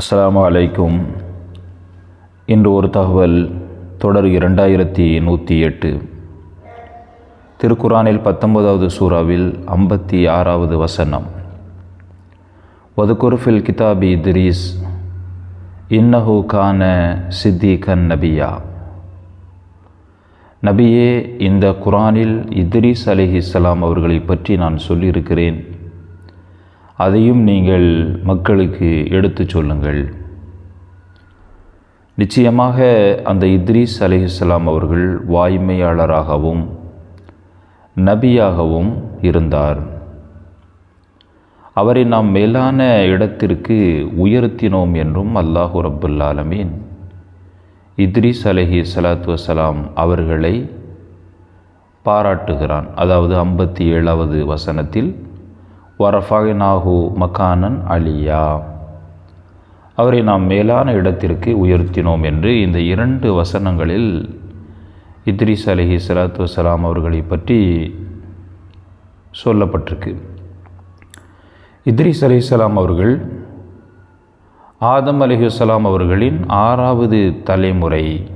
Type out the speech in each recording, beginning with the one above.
அஸ்லாம் அலைக்கும். இன்று ஒரு தகவல் தொடர் இரண்டாயிரத்தி நூற்றி எட்டு. திருக்குரானில் பத்தொன்பதாவது சூறாவில் ஐம்பத்தி ஆறாவது வசனம். வதுகுர்ஃபில் கிதாபி திரீஸ் இன்னஹு கான சித்திகன் நபியா. நபியே இந்த குரானில் இத்ரீஸ் அலிஹிஸ்ஸலாம் அவர்களை பற்றி நான் சொல்லியிருக்கிறேன். அதையும் நீங்கள் மக்களுக்கு எடுத்துச் சொல்லுங்கள். நிச்சயமாக அந்த இத்ரீஸ் அலிஹிஸ்லாம் அவர்கள் வாய்மையாளராகவும் நபியாகவும் இருந்தார். அவரை நாம் மேலான இடத்திற்கு உயர்த்தினோம் என்றும் அல்லாஹு ரப்புல் ஆலமீன் இத்ரீஸ் அலஹி சலாத்து வசலாம் அவர்களை பாராட்டுகிறான். அதாவது ஐம்பத்தி ஏழாவது வசனத்தில் வரஃபாகினாஹு மக்கானன் அலியா அவரை நாம் மேலான இடத்திற்கு உயர்த்தினோம் என்று இந்த இரண்டு வசனங்களில் இத்ரிஸ் அலஹி சலாத்து வலாம் அவர்களை பற்றி சொல்லப்பட்டிருக்கு. இத்ரிஸ் அலிசலாம் அவர்கள் ஆதம் அலிஹுசலாம் அவர்களின் ஆறாவது தலைமுறை.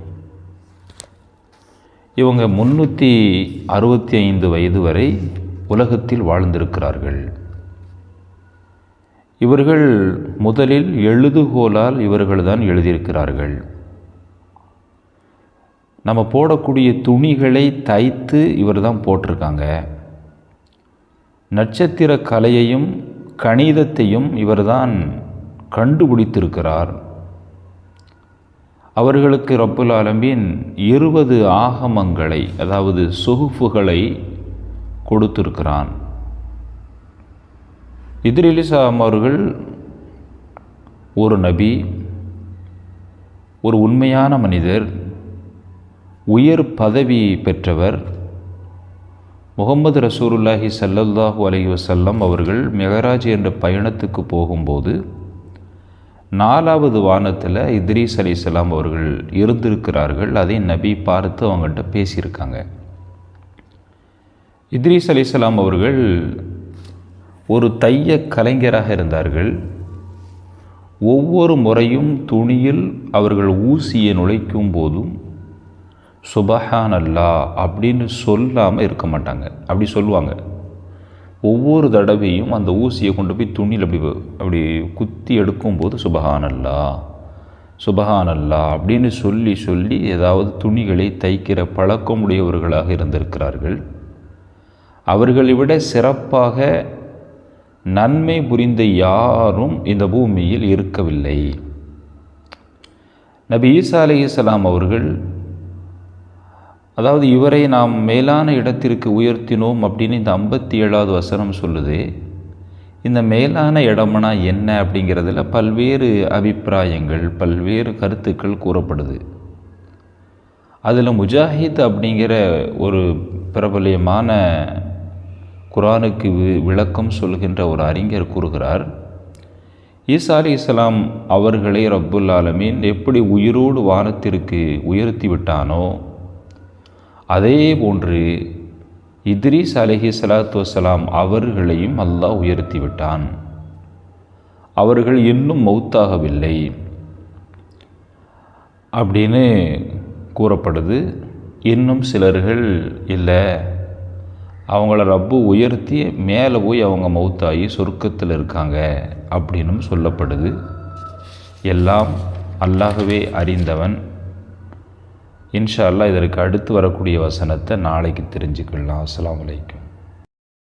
இவங்க முன்னூற்றி அறுபத்தி ஐந்து வயது வரை உலகத்தில் வாழ்ந்திருக்கிறார்கள். இவர்கள் முதலில் எழுதுகோலால் இவர்கள்தான் எழுதியிருக்கிறார்கள். நம்ம போடக்கூடிய துணிகளை தைத்து இவர் தான் போட்டிருக்காங்க. நட்சத்திர கலையையும் கணிதத்தையும் இவர்தான் கண்டுபிடித்திருக்கிறார். அவர்களுக்கு ரப்புல் ஆலம்பின் இருபது ஆகமங்களை அதாவது சொகுப்புகளை கொடுத்திருக்கிறான். இத்ரிலிசாம் அவர்கள் ஒரு நபி ஒரு உண்மையான மனிதர் உயர் பதவி பெற்றவர். முகமது ரசூருல்லாஹி சல்லல்லாஹு அலஹி வசல்லம் அவர்கள் மெகராஜ் என்ற பயணத்துக்கு போகும்போது நாலாவது வானத்தில் இத்ரீஸ் அலிசலாம் அவர்கள் இருந்திருக்கிறார்கள். அதை நபி பார்த்து அவங்கள்ட்ட பேசியிருக்காங்க. இத்ரீஸ் அலிசலாம் அவர்கள் ஒரு தைய கலைஞராக இருந்தார்கள். ஒவ்வொரு முறையும் துணியில் அவர்கள் ஊசியை நுழைக்கும் போதும் சுபஹான் அல்லா அப்படின்னு சொல்லாமல் இருக்க மாட்டாங்க. அப்படி சொல்லுவாங்க. ஒவ்வொரு தடவையும் அந்த ஊசியை கொண்டு போய் துணியில் அப்படி அப்படி குத்தி எடுக்கும்போது சுபஹான் அல்லா சுபஹான் அல்லா அப்படின்னு சொல்லி சொல்லி ஏதாவது துணிகளை தைக்கிற பழக்கமுடையவர்களாக இருந்திருக்கிறார்கள். அவர்களை விட சிறப்பாக நன்மை புரிந்த யாரும் இந்த பூமியில் இருக்கவில்லை. நபி ஈசா அலிசலாம் அவர்கள் அதாவது இவரை நாம் மேலான இடத்திற்கு உயர்த்தினோம் அப்படின்னு இந்த ஐம்பத்தி ஏழாவது வசனம் சொல்லுது. இந்த மேலான இடம்னா என்ன அப்படிங்கிறதுல பல்வேறு அபிப்பிராயங்கள் பல்வேறு கருத்துக்கள் கூறப்படுது. அதில் முஜாஹித் அப்படிங்கிற ஒரு பிரபலியமான குரானுக்கு விளக்கம் சொல்கின்ற ஒரு அறிஞர் கூறுகிறார் ஈசா அலி இஸ்லாம் அவர்களை ரப்புல் ஆலமீன் எப்படி உயிரோடு வானத்திற்கு உயர்த்தி விட்டானோ அதே போன்று இத்ரீஸ் அலஹி சலாத்து வசலாம் அவர்களையும் அல்லாஹ் உயர்த்தி விட்டான். அவர்கள் இன்னும் மௌத்தாகவில்லை அப்படின்னு கூறப்படுது. இன்னும் சிலர்கள் இல்லை அவங்கள ரப்பு உயர்த்தி மேலே போய் அவங்க மௌத்தாகி சொர்க்கத்தில் இருக்காங்க அப்படின்னும் சொல்லப்படுது. எல்லாம் அல்லாகவே அறிந்தவன். இன்ஷா அல்லா இதற்கு அடுத்து வரக்கூடிய வசனத்தை நாளைக்கு தெரிஞ்சுக்கலாம். அஸ்லாம் வலைக்கும்